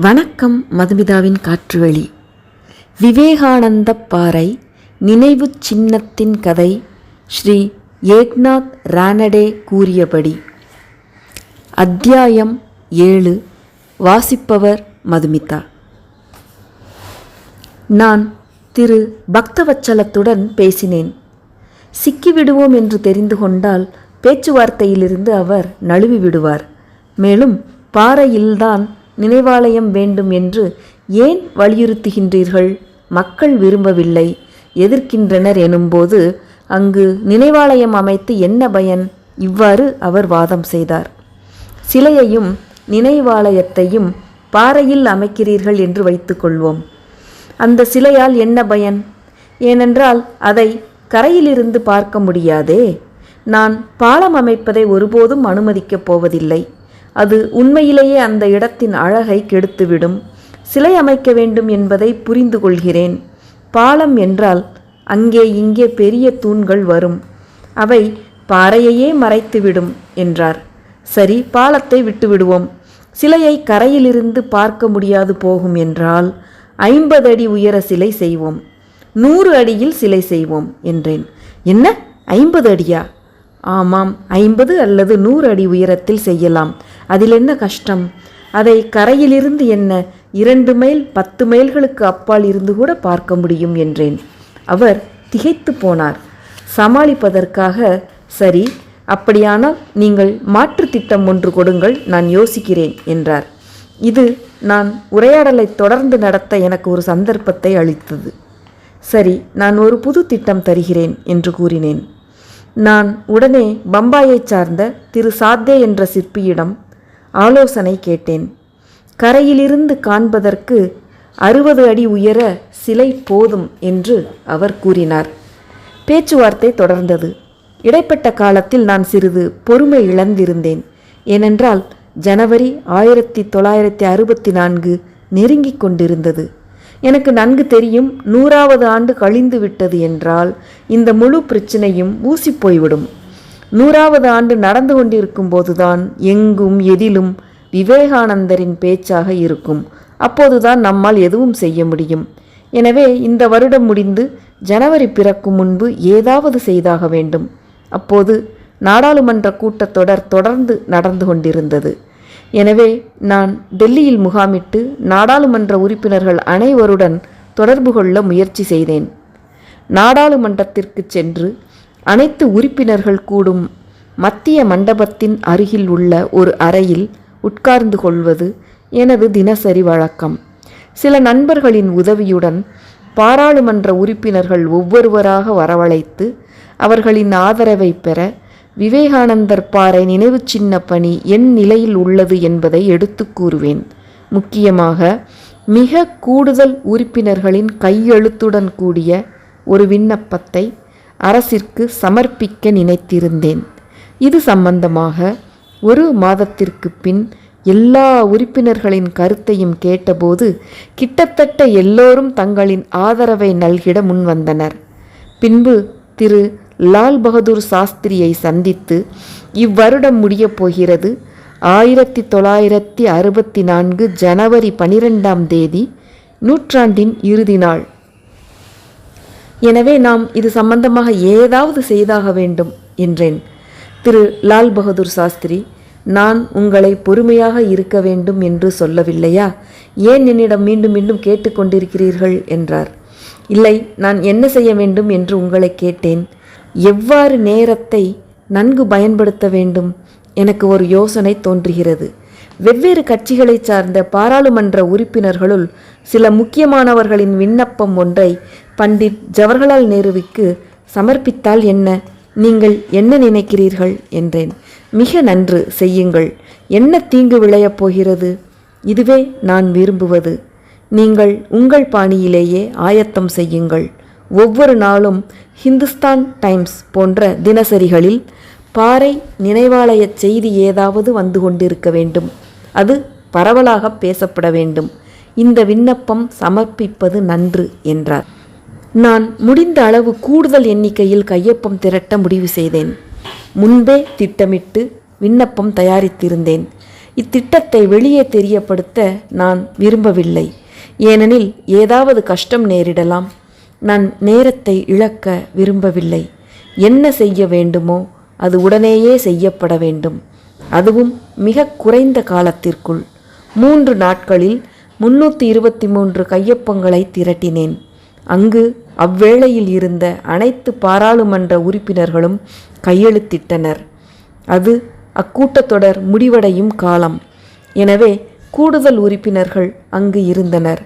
வணக்கம் மதுமிதாவின் காற்றுவெளி விவேகானந்த பாறை நினைவு சின்னத்தின் கதை ஸ்ரீ ஏக்நாத் ரானடே கூறியபடி. அத்தியாயம் ஏழு. வாசிப்பவர் மதுமிதா. நான் திரு பக்தவச்சலத்துடன் பேசினேன். சிக்கிவிடுவோம் என்று தெரிந்து கொண்டால் பேச்சுவார்த்தையிலிருந்து அவர் நழுவி விடுவார் மேலும் பாறையில்தான் நினைவாலயம் வேண்டும் என்று ஏன் வலியுறுத்துகின்றீர்கள்? மக்கள் விரும்பவில்லை. எதிர்க்கின்றனர் எனும்போது அங்கு நினைவாலயம் அமைத்து என்ன பயன்? இவ்வாறு அவர் வாதம் செய்தார். சிலையையும் நினைவாலயத்தையும் பாறையில் அமைக்கிறீர்கள் என்று வைத்துக்கொள்வோம் அந்த சிலையால் என்ன பயன்? ஏனென்றால் அதை கரையிலிருந்து பார்க்க முடியாதே. நான் பாலம் அமைப்பதை ஒருபோதும் அனுமதிக்கப் போவதில்லை. அது உண்மையிலேயே அந்த இடத்தின் அழகை கெடுத்துவிடும். சிலை அமைக்க வேண்டும் என்பதை புரிந்து கொள்கிறேன். பாலம் என்றால் அங்கே இங்கே பெரிய தூண்கள் வரும். அவை பாறையையே மறைத்துவிடும் என்றார். சரி பாலத்தை விட்டுவிடுவோம். சிலையை கரையிலிருந்து பார்க்க முடியாது போகும் என்றால் ஐம்பது அடி உயர சிலை செய்வோம். நூறு அடியில் சிலை செய்வோம் என்றேன். என்ன? ஐம்பது அடியா? ஆமாம் ஐம்பது அல்லது நூறு அடி உயரத்தில் செய்யலாம். அதில் என்ன கஷ்டம்? அதை கரையிலிருந்து என்ன இரண்டு மைல் பத்து மைல்களுக்கு அப்பால் இருந்து கூட பார்க்க முடியும் என்றேன். அவர் திகைத்து போனார். சமாளிப்பதற்காக சரி அப்படியானால் நீங்கள் மாற்று திட்டம் ஒன்று கொடுங்கள் நான் யோசிக்கிறேன் என்றார். இது நான் உரையாடலை தொடர்ந்து நடத்த எனக்கு ஒரு சந்தர்ப்பத்தை அளித்தது. சரி நான் ஒரு புது திட்டம் தருகிறேன் என்று கூறினேன். நான் உடனே பம்பாயைச் சார்ந்த திரு சாத்தே என்ற சிற்பியிடம் ஆலோசனை கேட்டேன். கரையிலிருந்து காண்பதற்கு அறுபது அடி உயர சிலை போதும் என்று அவர் கூறினார். பேச்சுவார்த்தை தொடர்ந்தது. இடைப்பட்ட காலத்தில் நான் சிறிது பொறுமை இழந்திருந்தேன். ஏனென்றால் ஜனவரி ஆயிரத்தி தொள்ளாயிரத்தி அறுபத்தி நான்கு நெருங்கிக் கொண்டிருந்தது. எனக்கு நன்கு தெரியும் நூறாவது ஆண்டு கழிந்து விட்டது என்றால் இந்த முழு பிரச்சனையும் ஊசி போய்விடும். நூறாவது ஆண்டு நடந்து கொண்டிருக்கும் போதுதான் எங்கும் எதிலும் விவேகானந்தரின் பேச்சாக இருக்கும். அப்போதுதான் நம்மால் எதுவும் செய்ய முடியும். எனவே இந்த வருடம் முடிந்து ஜனவரி பிறக்கும் முன்பு ஏதாவது செய்தாக வேண்டும். அப்போது நாடாளுமன்ற கூட்டத்தொடர் தொடர்ந்து நடந்து கொண்டிருந்தது. எனவே நான் டெல்லியில் முகாமிட்டு நாடாளுமன்ற உறுப்பினர்கள் அனைவருடன் தொடர்பு கொள்ள முயற்சி செய்தேன். நாடாளுமன்றத்திற்கு சென்று அனைத்து உறுப்பினர்கள் கூடும் மத்திய மண்டபத்தின் அருகில் உள்ள ஒரு அறையில் உட்கார்ந்து கொள்வது எனது தினசரி வழக்கம். சில நண்பர்களின் உதவியுடன் பாராளுமன்ற உறுப்பினர்கள் ஒவ்வொருவராக வரவழைத்து அவர்களின் ஆதரவை பெற விவேகானந்தர் பாறை நினைவு சின்ன பணி என் நிலையில் உள்ளது என்பதை எடுத்து கூறுவேன். முக்கியமாக மிக கூடுதல் உறுப்பினர்களின் கையெழுத்துடன் கூடிய ஒரு விண்ணப்பத்தை அரசிற்கு சமர்ப்பிக்க நினைத்திருந்தேன். இது சம்பந்தமாக ஒரு மாதத்திற்கு பின் எல்லா உறுப்பினர்களின் கருத்தையும் கேட்டபோது கிட்டத்தட்ட எல்லோரும் தங்களின் ஆதரவை நல்கிட முன்வந்தனர். பின்பு திரு. லால் பகதூர் சாஸ்திரியை சந்தித்து இவ்வருடம் முடியப் போகிறது. ஆயிரத்தி தொள்ளாயிரத்தி அறுபத்தி நான்கு ஜனவரி பனிரெண்டாம் தேதி நூற்றாண்டின் இறுதி நாள். எனவே நாம் இது சம்பந்தமாக ஏதாவது செய்தாக வேண்டும் என்றேன். திரு லால் பகதூர் சாஸ்திரி நான் உங்களை பொறுமையாக இருக்க வேண்டும் என்று சொல்லவில்லையா? ஏன் என்னிடம் மீண்டும் மீண்டும் கேட்டுக்கொண்டிருக்கிறீர்கள் என்றார். இல்லை நான் என்ன செய்ய வேண்டும் என்று உங்களை கேட்டேன். எவ்வாறு நேரத்தை நன்கு பயன்படுத்த வேண்டும்? எனக்கு ஒரு யோசனை தோன்றுகிறது. வெவ்வேறு கட்சிகளைச் சார்ந்த பாராளுமன்ற உறுப்பினர்களுள் சில முக்கியமானவர்களின் விண்ணப்பம் ஒன்றை பண்டிட் ஜவஹர்லால் நேருவுக்கு சமர்ப்பித்தால் என்ன? நீங்கள் என்ன நினைக்கிறீர்கள்? என்றேன். மிக நன்று செய்யுங்கள். என்ன தீங்கு விளையப் போகிறது? இதுவே நான் விரும்புவது. நீங்கள் உங்கள் பாணியிலேயே ஆயத்தம் செய்யுங்கள். ஒவ்வொரு நாளும் ஹிந்துஸ்தான் டைம்ஸ் போன்ற தினசரிகளில் பாறை நினைவாலய செய்தி ஏதாவது வந்து கொண்டிருக்க வேண்டும். அது பரவலாக பேசப்பட வேண்டும். இந்த விண்ணப்பம் சமர்ப்பிப்பது நன்று என்றார். நான் முடிந்த அளவு கூடுதல் எண்ணிக்கையில் கையொப்பம் திரட்ட முடிவு செய்தேன். முன்பே திட்டமிட்டு விண்ணப்பம் தயாரித்திருந்தேன். இத்திட்டத்தை வெளியே தெரியப்படுத்த நான் விரும்பவில்லை. ஏனெனில் ஏதாவது கஷ்டம் நேரிடலாம். நான் நேரத்தை இழக்க விரும்பவில்லை. என்ன செய்ய வேண்டுமோ அது உடனேயே செய்யப்பட வேண்டும். அதுவும் மிக குறைந்த காலத்திற்குள். மூன்று நாட்களில் முன்னூற்றி இருபத்தி மூன்று கையொப்பங்களை திரட்டினேன். அங்கு அவ்வேளையில் இருந்த அனைத்து பாராளுமன்ற உறுப்பினர்களும் கையெழுத்திட்டனர். அது அக்கூட்டத்தொடர் முடிவடையும் காலம். எனவே கூடுதல் உறுப்பினர்கள் அங்கு இருந்தனர்.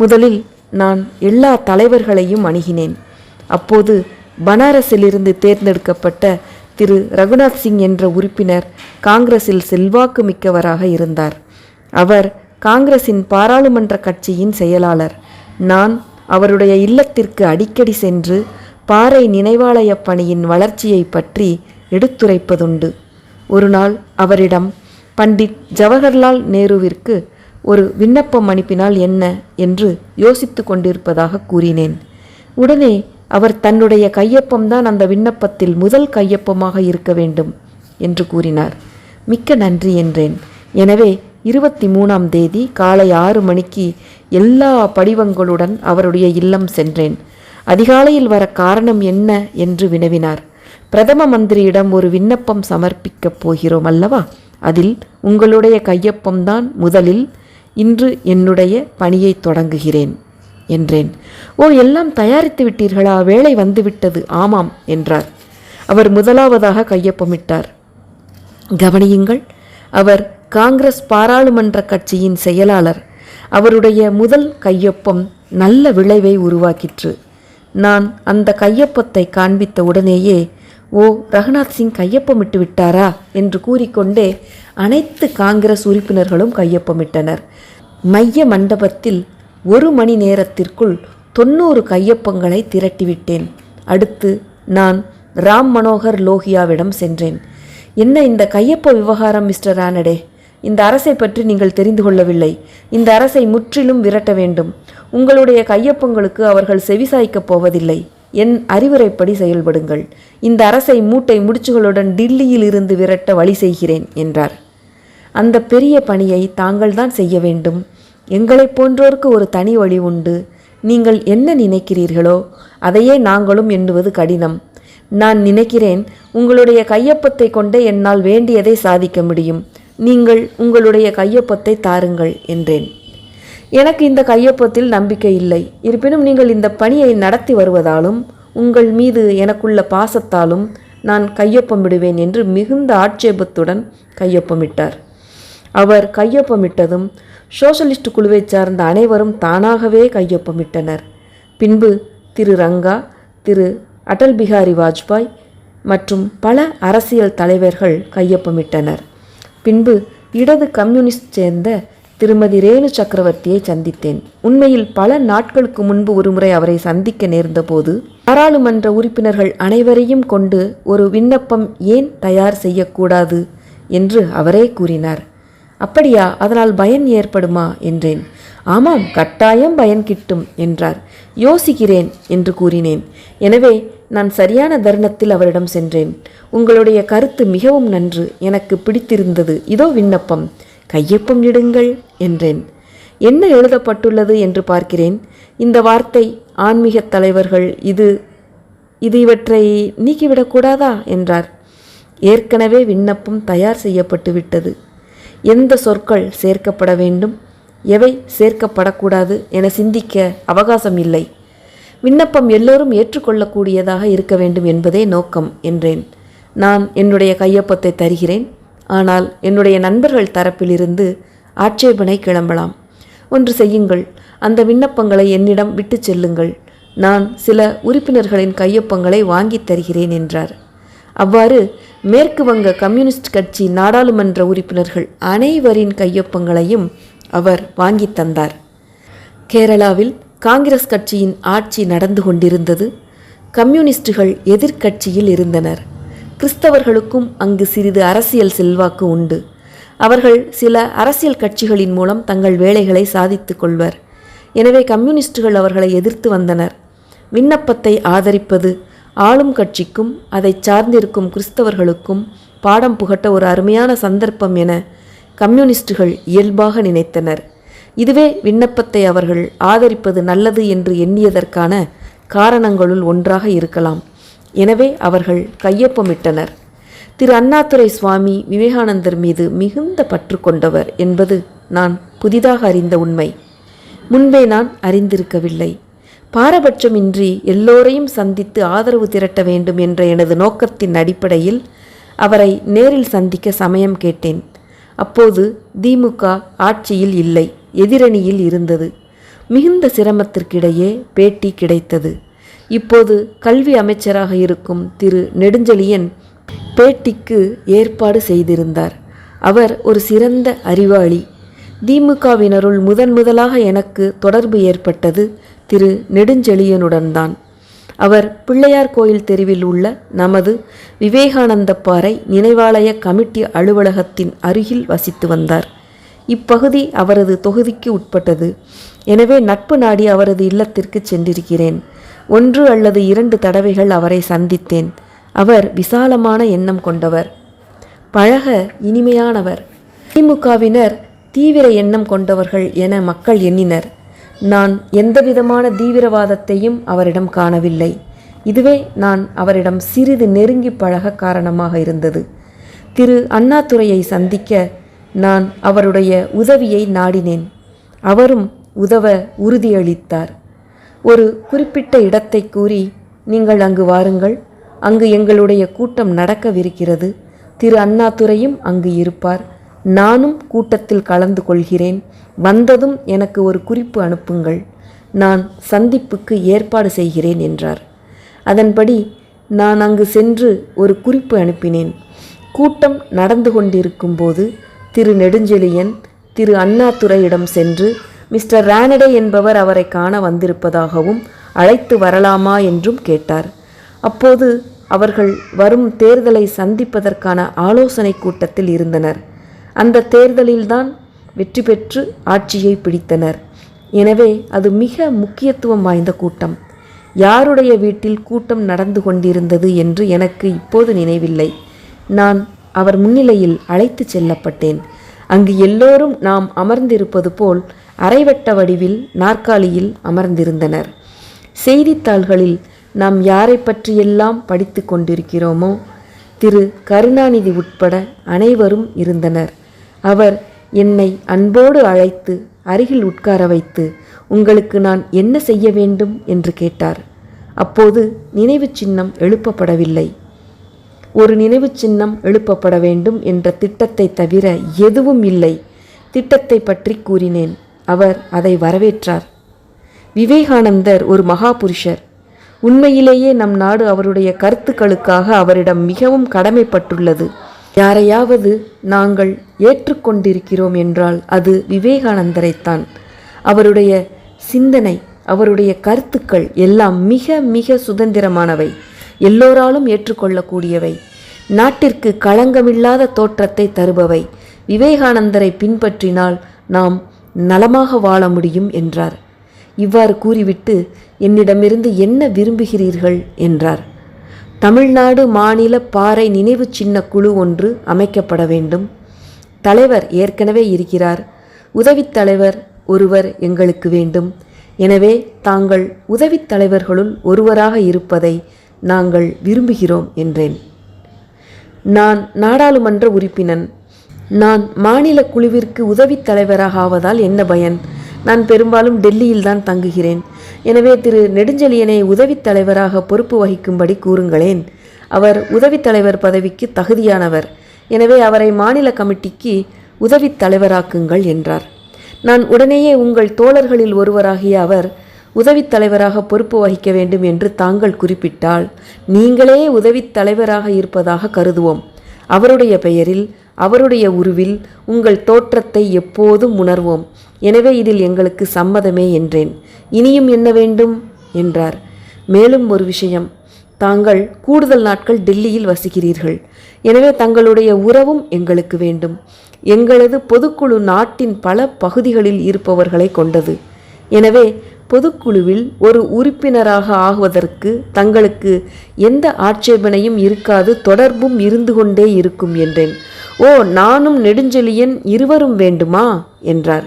முதலில் நான் எல்லா தலைவர்களையும் அணுகினேன். அப்போது பனாரஸிலிருந்து தேர்ந்தெடுக்கப்பட்ட திரு. ரகுநாத் சிங் என்ற உறுப்பினர் காங்கிரஸில் செல்வாக்கு மிக்கவராக இருந்தார். அவர் காங்கிரசின் பாராளுமன்ற கட்சியின் செயலாளர். நான் அவருடைய இல்லத்திற்கு அடிக்கடி சென்று பாறை நினைவாலயப் பணியின் வளர்ச்சியை பற்றி எடுத்துரைப்பதுண்டு. ஒருநாள் அவரிடம் பண்டிட் ஜவஹர்லால் நேருவிற்கு ஒரு விண்ணப்பம் அனுப்பினால் என்ன என்று யோசித்து கொண்டிருப்பதாக கூறினேன். உடனே அவர் தன்னுடைய கையொப்பம்தான் அந்த விண்ணப்பத்தில் முதல் கையொப்பமாக இருக்க வேண்டும் என்று கூறினார். மிக்க நன்றி என்றேன். எனவே இருபத்தி மூணாம் தேதி காலை ஆறு மணிக்கு எல்லா படிவங்களுடன் அவருடைய இல்லம் சென்றேன். அதிகாலையில் வர காரணம் என்ன என்று வினவினார். பிரதம மந்திரியிடம் ஒரு விண்ணப்பம் சமர்ப்பிக்கப் போகிறோம் அல்லவா? அதில் உங்களுடைய கையொப்பம்தான் முதலில் இன்று என்னுடைய பணியை தொடங்குகிறேன் என்றேன். ஓ எல்லாம் தயாரித்து விட்டீர்களா? வேலை வந்துவிட்டது. ஆமாம் என்றார். அவர் முதலாவதாக கையொப்பமிட்டார். கவனியுங்கள் அவர் காங்கிரஸ் பாராளுமன்ற கட்சியின் செயலாளர். அவருடைய முதல் கையொப்பம் நல்ல விளைவை உருவாக்கிற்று. நான் அந்த கையொப்பத்தை காண்பித்த உடனேயே ஓ ரகுநாத் சிங் கையொப்பமிட்டு விட்டாரா? என்று கூறிக்கொண்டே அனைத்து காங்கிரஸ் உறுப்பினர்களும் கையொப்பமிட்டனர். மைய மண்டபத்தில் ஒரு மணி நேரத்திற்குள் தொண்ணூறு கையொப்பங்களை திரட்டிவிட்டேன். அடுத்து நான் ராம் மனோகர் லோகியாவிடம் சென்றேன். என்ன இந்த கையொப்ப விவகாரம் மிஸ்டர் ரானடே இந்த அரசை பற்றி நீங்கள் தெரிந்து கொள்ளவில்லை. இந்த அரசை முற்றிலும் விரட்ட வேண்டும். உங்களுடைய கையொப்பங்களுக்கு அவர்கள் செவிசாய்க்கப் போவதில்லை. என் அறிவுரைப்படி செயல்படுங்கள். இந்த அரசை மூட்டை முடிச்சுகளுடன் டில்லியில் இருந்து விரட்ட வழி செய்கிறேன் என்றார். அந்த பெரிய பணியை தாங்கள்தான் செய்ய வேண்டும். எங்களைப் போன்றோருக்கு ஒரு தனி வழி உண்டு. நீங்கள் என்ன நினைக்கிறீர்களோ அதையே நாங்களும் எண்ணுவது கடினம். நான் நினைக்கிறேன் உங்களுடைய கையொப்பத்தை கொண்டே என்னால் வேண்டியதை சாதிக்க முடியும். நீங்கள் உங்களுடைய கையொப்பத்தை தாருங்கள் என்றேன். எனக்கு இந்த கையொப்பத்தில் நம்பிக்கை இல்லை. இருப்பினும் நீங்கள் இந்த பணியை நடத்தி வருவதாலும் உங்கள் மீது எனக்குள்ள பாசத்தாலும் நான் கையொப்பமிடுவேன் என்று மிகுந்த ஆட்சேபத்துடன் கையொப்பமிட்டார். அவர் கையொப்பமிட்டதும் சோசலிஸ்ட் குழுவைச் சார்ந்த அனைவரும் தானாகவே கையொப்பமிட்டனர். பின்பு திரு ரங்கா திரு அடல் பிகாரி வாஜ்பாய் மற்றும் பல அரசியல் தலைவர்கள் கையொப்பமிட்டனர். பின்பு இடது கம்யூனிஸ்ட் சேர்ந்த திருமதி ரேணு சக்கரவர்த்தியை சந்தித்தேன். உண்மையில் பல நாட்களுக்கு முன்பு ஒருமுறை அவரை சந்திக்க நேர்ந்தபோது பாராளுமன்ற உறுப்பினர்கள் அனைவரையும் கொண்டு ஒரு விண்ணப்பம் ஏன் தயார் செய்யக்கூடாது என்று அவரே கூறினார். அப்படியா அதனால் பயன் ஏற்படுமா? என்றேன். ஆமாம் கட்டாயம் பயன் கிட்டும் என்றார். யோசிக்கிறேன் என்று கூறினேன். எனவே நான் சரியான தருணத்தில் அவரிடம் சென்றேன். உங்களுடைய கருத்து மிகவும் நன்று எனக்கு பிடித்திருந்தது. இதோ விண்ணப்பம். கையொப்பம் இடுங்கள் என்றேன். என்ன எழுதப்பட்டுள்ளது என்று பார்க்கிறேன். இந்த வார்த்தை ஆன்மீகத் தலைவர்கள் இது இது இவற்றை நீக்கிவிடக்கூடாதா என்றார். ஏற்கனவே விண்ணப்பம் தயார் செய்யப்பட்டு விட்டது எந்த சொற்கள் சேர்க்கப்பட வேண்டும்? எவை சேர்க்கப்படக்கூடாது என சிந்திக்க அவகாசம் இல்லை. விண்ணப்பம் எல்லோரும் ஏற்றுக்கொள்ளக்கூடியதாக இருக்க வேண்டும் என்பதே நோக்கம் என்றேன். நான் என்னுடைய கையொப்பத்தை தருகிறேன். ஆனால் என்னுடைய நண்பர்கள் தரப்பிலிருந்து ஆட்சேபனை கிளம்பலாம். ஒன்று செய்யுங்கள். அந்த விண்ணப்பங்களை என்னிடம் விட்டுச் செல்லுங்கள். நான் சில உறுப்பினர்களின் கையொப்பங்களை வாங்கித் தருகிறேன் என்றார். அவ்வாறு மேற்கு வங்க கம்யூனிஸ்ட் கட்சி நாடாளுமன்ற உறுப்பினர்கள் அனைவரின் கையொப்பங்களையும் அவர் வாங்கித் தந்தார். கேரளாவில் காங்கிரஸ் கட்சியின் ஆட்சி நடந்து கொண்டிருந்தது. கம்யூனிஸ்டுகள் எதிர்க்கட்சியில் இருந்தனர். கிறிஸ்தவர்களுக்கும் அங்கு சிறிது அரசியல் செல்வாக்கு உண்டு. அவர்கள் சில அரசியல் கட்சிகளின் மூலம் தங்கள் வேலைகளை சாதித்துக் கொள்வர். எனவே கம்யூனிஸ்டுகள் அவர்களை எதிர்த்து வந்தனர். விண்ணப்பத்தை ஆதரிப்பது ஆளும் கட்சிக்கும் அதை சார்ந்திருக்கும் கிறிஸ்தவர்களுக்கும் பாடம் புகட்ட ஒரு அருமையான சந்தர்ப்பம் என கம்யூனிஸ்டுகள் இயல்பாக நினைத்தனர். இதுவே விண்ணப்பத்தை அவர்கள் ஆதரிப்பது நல்லது என்று எண்ணியதற்கான காரணங்களுள் ஒன்றாக இருக்கலாம். எனவே அவர்கள் கையொப்பமிட்டனர். திரு. அண்ணாதுரை சுவாமி விவேகானந்தர் மீது மிகுந்த பற்று கொண்டவர் என்பது நான் புதிதாக அறிந்த உண்மை. முன்பே நான் அறிந்திருக்கவில்லை. பாரபட்சமின்றி எல்லோரையும் சந்தித்து ஆதரவு திரட்ட வேண்டும் என்ற எனது நோக்கத்தின் அடிப்படையில் அவரை நேரில் சந்திக்க சமயம் கேட்டேன். அப்போது திமுக ஆட்சியில் இல்லை. எதிரணியில் இருந்தது. மிகுந்த சிரமத்திற்கிடையே பேட்டி கிடைத்தது. இப்போது கல்வி அமைச்சராக இருக்கும் திரு நெடுஞ்செழியன் பேட்டிக்கு ஏற்பாடு செய்திருந்தார். அவர் ஒரு சிறந்த அறிவாளி. திமுகவினருள் முதன் முதலாக எனக்கு தொடர்பு ஏற்பட்டது திரு நெடுஞ்செழியனுடன்தான். அவர் பிள்ளையார் கோயில் தெருவில் உள்ள நமது விவேகானந்த பாறை நினைவாலய கமிட்டி அலுவலகத்தின் அருகில் வசித்து வந்தார். இப்பகுதி அவரது தொகுதிக்கு உட்பட்டது. எனவே நட்பு நாடி அவரது இல்லத்திற்கு சென்றிருக்கிறேன். ஒன்று அல்லது இரண்டு தடவைகள் அவரை சந்தித்தேன். அவர் விசாலமான எண்ணம் கொண்டவர். பழக இனிமையானவர். திமுகவினர் தீவிர எண்ணம் கொண்டவர்கள் என மக்கள் எண்ணினர். நான் எந்தவிதமான தீவிரவாதத்தையும் அவரிடம் காணவில்லை. இதுவே நான் அவரிடம் சிறிது நெருங்கி பழக காரணமாக இருந்தது. திரு. அண்ணாதுரையை சந்திக்க நான் அவருடைய உதவியை நாடினேன். அவரும் உதவ உறுதியளித்தார். ஒரு குறிப்பிட்ட இடத்தை கூறி நீங்கள் அங்கு வாருங்கள். அங்கு எங்களுடைய கூட்டம் நடக்கவிருக்கிறது. திரு. அண்ணாதுரையும் அங்கு இருப்பார். நானும் கூட்டத்தில் கலந்து கொள்கிறேன். வந்ததும் எனக்கு ஒரு குறிப்பு அனுப்புங்கள். நான் சந்திப்புக்கு ஏற்பாடு செய்கிறேன் என்றார். அதன்படி நான் அங்கு சென்று ஒரு குறிப்பு அனுப்பினேன். கூட்டம் நடந்து கொண்டிருக்கும்போது திரு நெடுஞ்செழியன் திரு அண்ணாதுரையிடம் சென்று மிஸ்டர் ரானடே என்பவர் அவரை காண வந்திருப்பதாகவும் அழைத்து வரலாமா என்றும் கேட்டார். அப்போது அவர்கள் வரும் தேர்தலை சந்திப்பதற்கான ஆலோசனை கூட்டத்தில் இருந்தனர். அந்த தேர்தலில்தான் வெற்றி பெற்று ஆட்சியை பிடித்தனர். எனவே அது மிக முக்கியத்துவம் வாய்ந்த கூட்டம். யாருடைய வீட்டில் கூட்டம் நடந்து கொண்டிருந்தது என்று எனக்கு இப்போது நினைவில்லை. நான் அவர் முன்னிலையில் அழைத்துச் செல்லப்பட்டேன். அங்கு எல்லோரும் நாம் அமர்ந்திருப்பது போல் அரைவட்ட வடிவில் நாற்காலியில் அமர்ந்திருந்தனர். செய்தித்தாள்களில் நாம் யாரை பற்றியெல்லாம் படித்து கொண்டிருக்கிறோமோ திரு. கருணாநிதி உட்பட அனைவரும் இருந்தனர். அவர் என்னை அன்போடு அழைத்து அருகில் உட்கார வைத்து உங்களுக்கு நான் என்ன செய்ய வேண்டும்? என்று கேட்டார். அப்போது நினைவுச் சின்னம் எழுப்பப்படவில்லை. ஒரு நினைவு சின்னம் எழுப்பப்பட வேண்டும் என்ற திட்டத்தை தவிர எதுவும் இல்லை. திட்டத்தை பற்றி கூறினேன். அவர் அதை வரவேற்றார். விவேகானந்தர் ஒரு மகாபுருஷர். உண்மையிலேயே நம் நாடு அவருடைய கருத்துக்களுக்காக அவரிடம் மிகவும் கடமைப்பட்டுள்ளது. யாரையாவது நாங்கள் ஏற்றுக்கொண்டிருக்கிறோம் என்றால் அது விவேகானந்தரைத்தான். அவருடைய சிந்தனை அவருடைய கருத்துக்கள் எல்லாம் மிக மிக சுதந்திரமானவை. எல்லோராலும் ஏற்றுக்கொள்ளக்கூடியவை. நாட்டிற்கு களங்கமில்லாத தோற்றத்தை தருபவை. விவேகானந்தரை பின்பற்றினால் நாம் நலமாக வாழ முடியும் என்றார். இவ்வாறு கூறிவிட்டு என்னிடமிருந்து என்ன விரும்புகிறீர்கள்? என்றார். தமிழ்நாடு மாநில பாறை நினைவு சின்ன குழு ஒன்று அமைக்கப்பட வேண்டும். தலைவர் ஏற்கனவே இருக்கிறார். உதவித் தலைவர் ஒருவர் எங்களுக்கு வேண்டும். எனவே தாங்கள் உதவித் தலைவர்களுள் ஒருவராக இருப்பதை நாங்கள் விரும்புகிறோம் என்றேன். நான் நாடாளுமன்ற உறுப்பினன். நான் மாநில குழுவிற்கு உதவித் தலைவராக ஆவதால் என்ன பயன்? நான் பெரும்பாலும் டெல்லியில் தான் தங்குகிறேன். எனவே திரு நெடுஞ்செழியனை உதவித் தலைவராக பொறுப்பு வகிக்கும்படி கூறுங்களேன். அவர் உதவித் தலைவர் பதவிக்கு தகுதியானவர். எனவே அவரை மாநில கமிட்டிக்கு உதவித் தலைவராக்குங்கள் என்றார். நான் உடனேயே உங்கள் தோழர்களில் ஒருவராகிய அவர் உதவித் தலைவராக பொறுப்பு வகிக்க வேண்டும் என்று தாங்கள் குறிப்பிட்டால் நீங்களே உதவித் தலைவராக இருப்பதாக கருதுவோம். அவருடைய பெயரில் அவருடைய உருவில் உங்கள் தோற்றத்தை எப்போதும் உணர்வோம். எனவே இதில் எங்களுக்கு சம்மதமே என்றேன். இனியும் என்ன வேண்டும்? என்றார். மேலும் ஒரு விஷயம். தாங்கள் கூடுதல் நாட்கள் டெல்லியில் வசிக்கிறீர்கள். எனவே தங்களுடைய உறவும் எங்களுக்கு வேண்டும். எங்களது பொதுக்குழு நாட்டின் பல பகுதிகளில் இருப்பவர்களை கொண்டது. எனவே பொதுக்குழுவில் ஒரு உறுப்பினராக ஆகுவதற்கு தங்களுக்கு எந்த ஆட்சேபனையும் இருக்காது தொடர்பும் இருந்து கொண்டே இருக்கும் என்றேன். ஓ நானும் நெடுஞ்செழியன் இருவரும் வேண்டுமா? என்றார்.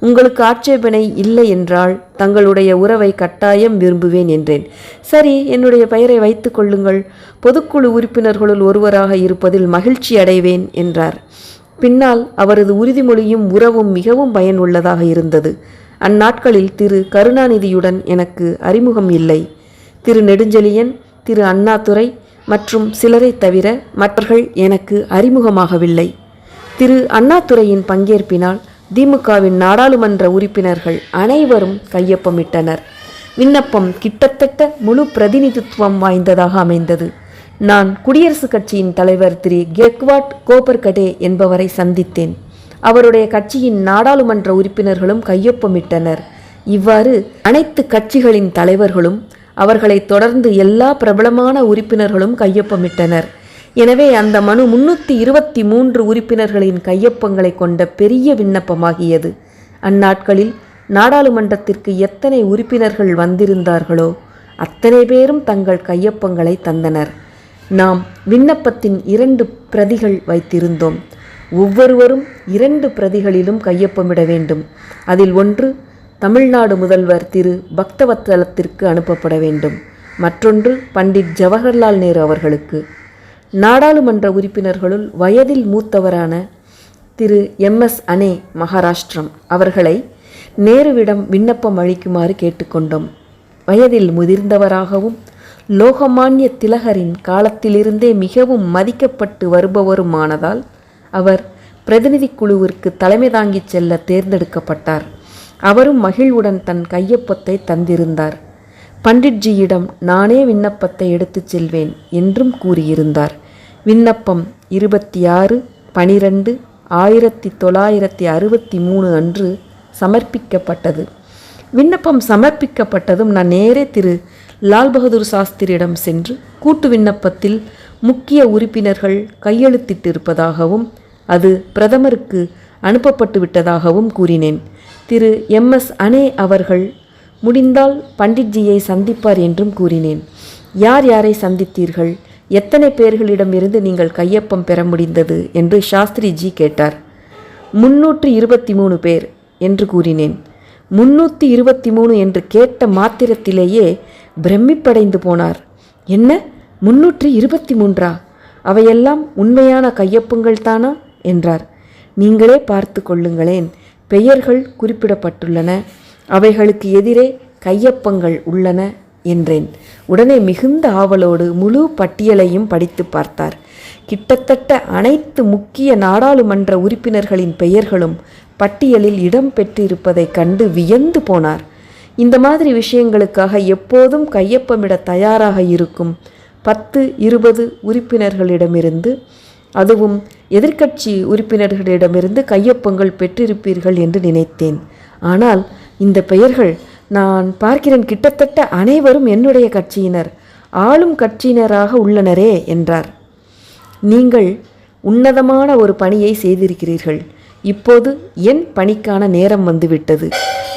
உங்களுக்கு ஆட்சேபனை இல்லை என்றால் தங்களுடைய உறவை கட்டாயம் விரும்புவேன் என்றேன். சரி என்னுடைய பெயரை வைத்துக் கொள்ளுங்கள். பொதுக்குழு உறுப்பினர்களுள் ஒருவராக இருப்பதில் மகிழ்ச்சி அடைவேன் என்றார். பின்னால் அவரது உறுதிமொழியும் உறவும் மிகவும் பயனுள்ளதாக இருந்தது. அந்நாட்களில் திரு கருணாநிதியுடன் எனக்கு அறிமுகம் இல்லை. திரு நெடுஞ்செழியன் திரு அண்ணாதுரை மற்றும் சிலரை தவிர மற்றவர்கள் எனக்கு அறிமுகமாகவில்லை. திரு அண்ணாதுரையின் பங்கேற்பினால் திமுகவின் நாடாளுமன்ற உறுப்பினர்கள் அனைவரும் கையொப்பமிட்டனர். விண்ணப்பம் கிட்டத்தட்ட முழு பிரதிநிதித்துவம் வாய்ந்ததாக அமைந்தது. நான் குடியரசுக் கட்சியின் தலைவர் திரு கெக்வாட் கோபர்கடே என்பவரை சந்தித்தேன். அவருடைய கட்சியின் நாடாளுமன்ற உறுப்பினர்களும் கையொப்பமிட்டனர். இவ்வாறு அனைத்து கட்சிகளின் தலைவர்களும் அவர்களை தொடர்ந்து எல்லா பிரபலமான உறுப்பினர்களும் கையொப்பமிட்டனர். எனவே அந்த மனு முன்னூற்றி இருபத்தி மூன்று உறுப்பினர்களின் கையொப்பங்களை கொண்ட பெரிய விண்ணப்பமாகியது. அந்நாட்களில் நாடாளுமன்றத்திற்கு எத்தனை உறுப்பினர்கள் வந்திருந்தார்களோ அத்தனை பேரும் தங்கள் கையொப்பங்களை தந்தனர். நாம் விண்ணப்பத்தின் இரண்டு பிரதிகள் வைத்திருந்தோம். ஒவ்வொருவரும் இரண்டு பிரதிகளிலும் கையொப்பமிட வேண்டும். அதில் ஒன்று தமிழ்நாடு முதல்வர் திரு பக்தவத்தலத்திற்கு அனுப்பப்பட வேண்டும். மற்றொன்று பண்டிட் ஜவஹர்லால் நேரு அவர்களுக்கு. நாடாளுமன்ற உறுப்பினர்களுள் வயதில் மூத்தவரான திரு எம் எஸ் அனே மகாராஷ்டிரம் அவர்களை நேருவிடம் விண்ணப்பம் அளிக்குமாறு கேட்டுக்கொண்டோம். வயதில் முதிர்ந்தவராகவும் லோகமான்ய திலகரின் காலத்திலிருந்தே மிகவும் மதிக்கப்பட்டு வருபவருமானதால் அவர் பிரதிநிதி குழுவிற்கு தலைமை தாங்கிச் செல்ல தேர்ந்தெடுக்கப்பட்டார். அவரும் மகிழ்வுடன் தன் கையொப்பத்தை தந்திருந்தார். பண்டிட்ஜியிடம் நானே விண்ணப்பத்தை எடுத்துச் செல்வேன் என்றும் கூறியிருந்தார். விண்ணப்பம் இருபத்தி ஆறு பனிரெண்டு ஆயிரத்தி தொள்ளாயிரத்தி அறுபத்தி மூணு அன்று சமர்ப்பிக்கப்பட்டது. விண்ணப்பம் சமர்ப்பிக்கப்பட்டதும் நான் நேரே திரு. லால் பகதூர் சாஸ்திரியிடம் சென்று கூட்டு விண்ணப்பத்தில் முக்கிய உறுப்பினர்கள் கையெழுத்திட்டிருப்பதாகவும் அது பிரதமருக்கு அனுப்பப்பட்டு விட்டதாகவும் கூறினேன். திரு. எம். எஸ். அனே அவர்கள் முடிந்தால் பண்டிட்ஜியை சந்திப்பார் என்றும் கூறினேன். யார் யாரை சந்தித்தீர்கள்? எத்தனை பேர்களிடமிருந்து நீங்கள் கையொப்பம் பெற முடிந்தது? என்று சாஸ்திரிஜி கேட்டார். முன்னூற்று இருபத்தி மூணு பேர் என்று கூறினேன். முன்னூற்றி இருபத்தி மூணு என்று கேட்ட மாத்திரத்திலேயே பிரமிப்படைந்து போனார். என்ன? முன்னூற்றி இருபத்தி மூன்றா அவையெல்லாம் உண்மையான கையொப்பங்கள் தானா? என்றார். நீங்களே பார்த்து கொள்ளுங்களேன். பெயர்கள் குறிப்பிடப்பட்டுள்ளன. அவைகளுக்கு எதிரே கையொப்பங்கள் உள்ளன என்றேன். உடனே மிகுந்த ஆவலோடு முழு பட்டியலையும் படித்து பார்த்தார். கிட்டத்தட்ட அனைத்து முக்கிய நாடாளுமன்ற உறுப்பினர்களின் பெயர்களும் பட்டியலில் இடம் பெற்றிருப்பதைக் கண்டு வியந்து போனார். இந்த மாதிரி விஷயங்களுக்காக எப்போதும் கையொப்பமிட தயாராக இருக்கும் பத்து இருபது உறுப்பினர்களிடமிருந்து அதுவும் எதிர்க்கட்சி உறுப்பினர்களிடமிருந்து கையொப்பங்கள் பெற்றிருப்பீர்கள் என்று நினைத்தேன். ஆனால் இந்த பெயர்கள் நான் பார்க்கிறேன் கிட்டத்தட்ட அனைவரும் என்னுடைய கட்சியினர் ஆளும் கட்சியினராக உள்ளனரே என்றார். நீங்கள் உன்னதமான ஒரு பணியை செய்திருக்கிறீர்கள். இப்போது என் பணிக்கான நேரம் வந்துவிட்டது.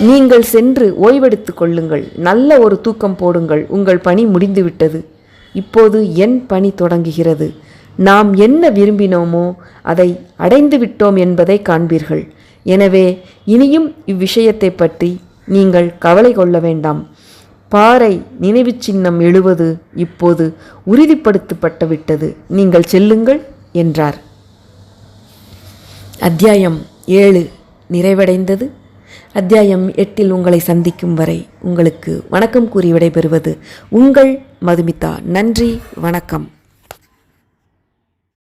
நீங்கள் சென்று ஓய்வெடுத்து கொள்ளுங்கள். நல்ல ஒரு தூக்கம் போடுங்கள். உங்கள் பணி முடிந்துவிட்டது. இப்போது என் பணி தொடங்குகிறது. நாம் என்ன விரும்பினோமோ அதை அடைந்து விட்டோம் என்பதை காண்பீர்கள். எனவே இனியும் இவ்விஷயத்தை பற்றி நீங்கள் கவலை கொள்ள வேண்டாம். பாறை நினைவு சின்னம் எழுவது இப்போது உறுதிப்படுத்தப்பட்டு விட்டது. நீங்கள் செல்லுங்கள் என்றார். அத்தியாயம் ஏழு நிறைவடைந்தது. அத்தியாயம் எட்டில் உங்களை சந்திக்கும் வரை உங்களுக்கு வணக்கம் கூறி விடைபெறுவது உங்கள் மதுமிதா. நன்றி வணக்கம்.